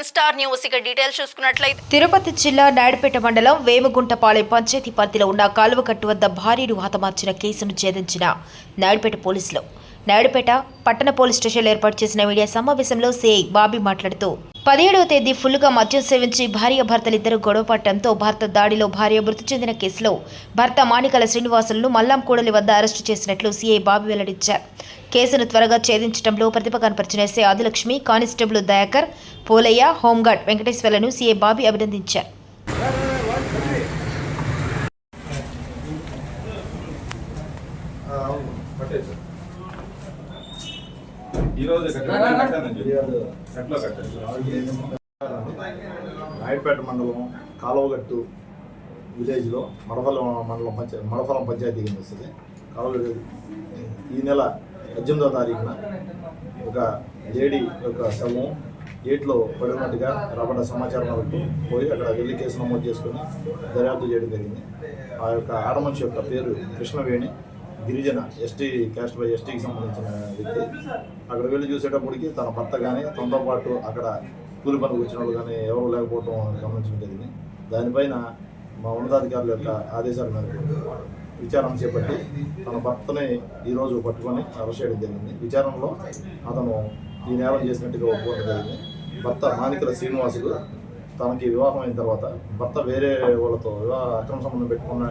N star news. ఇక details చూసుకున్నట్లయితే తిరుపతి జిల్లా నాయుడుపేట మండలం వేమగుంటపాలెం పంచాయతీ పరిధిలో ఉన్న కాలువకట్టు వద్ద భార్యను హతమార్చిన కేసును ఛేదించిన నాయుడుపేట పోలీసులు. నాయుడుపేట పట్టణ పోలీస్ స్టేషన్లో ఏర్పాటు చేసిన మీడియా సమావేశంలో సిఐ బాబీ మాట్లాడుతూ పదిహేడవ తేదీ ఫుల్గా మద్యం సేవించి భార్య భర్తలిద్దరూ గొడవ పట్టడంతో భర్త దాడిలో భార్య మృతి చెందిన కేసులో భర్త మాణికల శ్రీనివాసులను మల్లాం కూడలి వద్ద అరెస్టు చేసినట్లు సీఐ బాబు వెల్లడించారు. కేసును త్వరగా ఛేదించడంలో ప్రతిభ కనపరిచిన SI Adilakshmi constable Dayakar Polayya home guard వెంకటేశ్వర్లను CI Bobby అభినందించారు. ఈ రోజు నాయుడుపేట మండలం కాలువగట్టు విలేజ్లో మడఫలం మండలం పంచాయతీ మడఫలం పంచాయతీ కింద వస్తుంది. కాలువ ఈ నెల పద్దెనిమిదవ తారీఖున ఒక లేడీ యొక్క శవం ఏట్లో పడి ఉన్నట్టుగా రాబడ్డ సమాచారం వరకు పోయి అక్కడ వెళ్ళి కేసు నమోదు చేసుకొని దర్యాప్తు చేయడం జరిగింది. ఆ యొక్క ఆడమనిషి యొక్క పేరు కృష్ణవేణి. గిరిజన ఎస్టీ క్యాస్ట్ బై ఎస్టీకి సంబంధించిన వ్యక్తి. అక్కడ వెళ్ళి చూసేటప్పటికి తన భర్త కానీ తనతో పాటు అక్కడ కూలి పనికి వచ్చిన వాళ్ళు కానీ ఎవరు లేకపోవడం గమనించడం జరిగింది దానిపైన మా ఉన్నతాధికారుల యొక్క ఆదేశాల మేరకు విచారణ చేపట్టి తన భర్తని ఈరోజు పట్టుకొని అరెస్ట్ చేయడం జరిగింది. విచారణలో అతను ఈ నేరం చేసినట్టుగా ఒప్పుకోవడం జరిగింది. భర్త మానికల శ్రీనివాసుడు తనకి వివాహం అయిన తర్వాత భర్త వేరే వాళ్ళతో వివాహ అక్రమ సంబంధం పెట్టుకున్న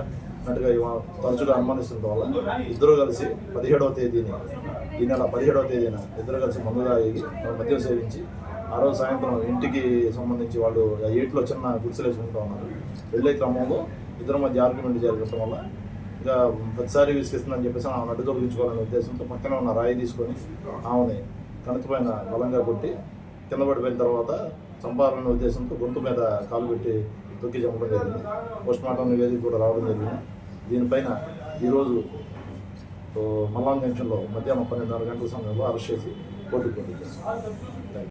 ఇవ- తరచుగా అనుమానిస్తుండటం వల్ల ఇద్దరు కలిసి పదిహేడవ తేదీని ఈ నెల పదిహేడవ తేదీన ఇద్దరు కలిసి మందు తాగి మద్యం సేవించి ఆ రోజు సాయంత్రం ఇంటికి సంబంధించి వాళ్ళు ఆ ఏట్లో చిన్న గుడిసెలు ఉంటా ఉన్నారు. వెళ్ళే క్రమంలో ఇద్దరు మధ్య ఆర్గ్యుమెంట్ జరగటం వల్ల ఇంకా ప్రతిసారి విసిగిస్తుందని చెప్పేసి ఆమె అడ్డు తొలగించుకోవాలనే ఉద్దేశంతో పక్కనే ఉన్న రాయి తీసుకొని ఆమెని కణుకు పైన బలంగా కొట్టి కింద పడిపోయిన తర్వాత చంపాలనే ఉద్దేశంతో గొంతు మీద కాలు పెట్టి తొక్కి చంపడం జరిగింది. పోస్ట్ మార్టం నివేదిక కూడా రావడం జరిగింది. దీనిపైన ఈరోజు ఓ, మల్లాం జంక్షన్లో మధ్యాహ్నం పన్నెండున్నర గంటల సమయంలో అరెస్ట్ చేసి కోర్టుకు పంపించారు.